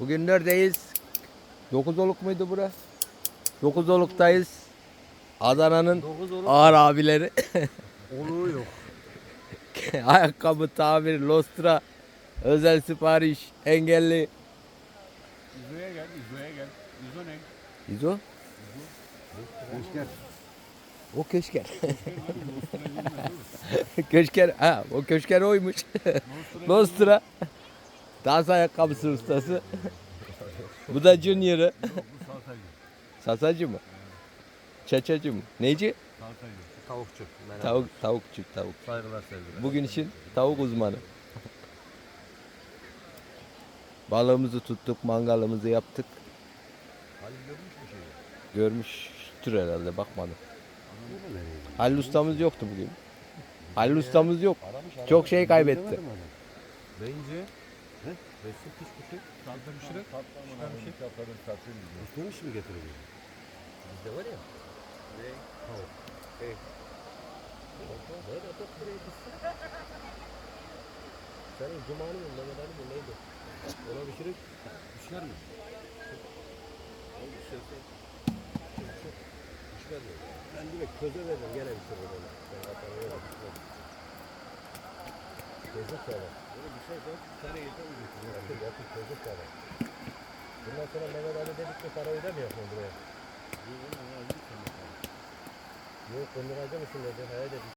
Bugün neredeyiz? Dokuzoluk muydu bura? Dokuzoluk'tayız. Adana'nın ağır abileri. Oluğu yok. Ayakkabı, tamir, lostra, özel sipariş, engelli. İzo'ya gel, İzo'ya gel. İzo ne? İzo? Keşker. O köşker. köşker. Ha, o köşker oymuş. lostra. Dans ayakkabısı ustası. Bu da Junior'ı. Bu. Sasacı mı? Çaçacı mı? Neyci? Salsacı. Tavukçu. Merhaba. Tavuk, tavukçuk, tavuk. Saygılar sevgiler. Bugün için tavuk uzmanı. Balığımızı tuttuk, mangalımızı yaptık. Halil görmüş mü şeyi? Görmüştür herhalde, bakmadım. Halil ustamız yoktu bugün. Halil ustamız yok. Çok şey kaybetti. Bence? Resim piş kuşu. Salsa pişirip. Çıkarmış. Kaplarını satayım diyor. Pişmemiş mi getiriyor? Bizde var ya. Ne? Tavuk. Hey. Nerede atak buraya gitsin? Senin Cuma'nın mı Mehmet Ali mi neydi? Ona pişirip pişer mi? Oğlum pişerse pişmez mi? Ben direkt köze verdim gene pişiririm onu. Ben kapanı Köze sever. Böyle bir şey yok. Sana yeter mi? Yapın yapın köze sever. Bundan sonra Mehmet Ali dedik ki para ödemiyor mu buraya? Yok konduracak mısın dedi. Hayır dedi.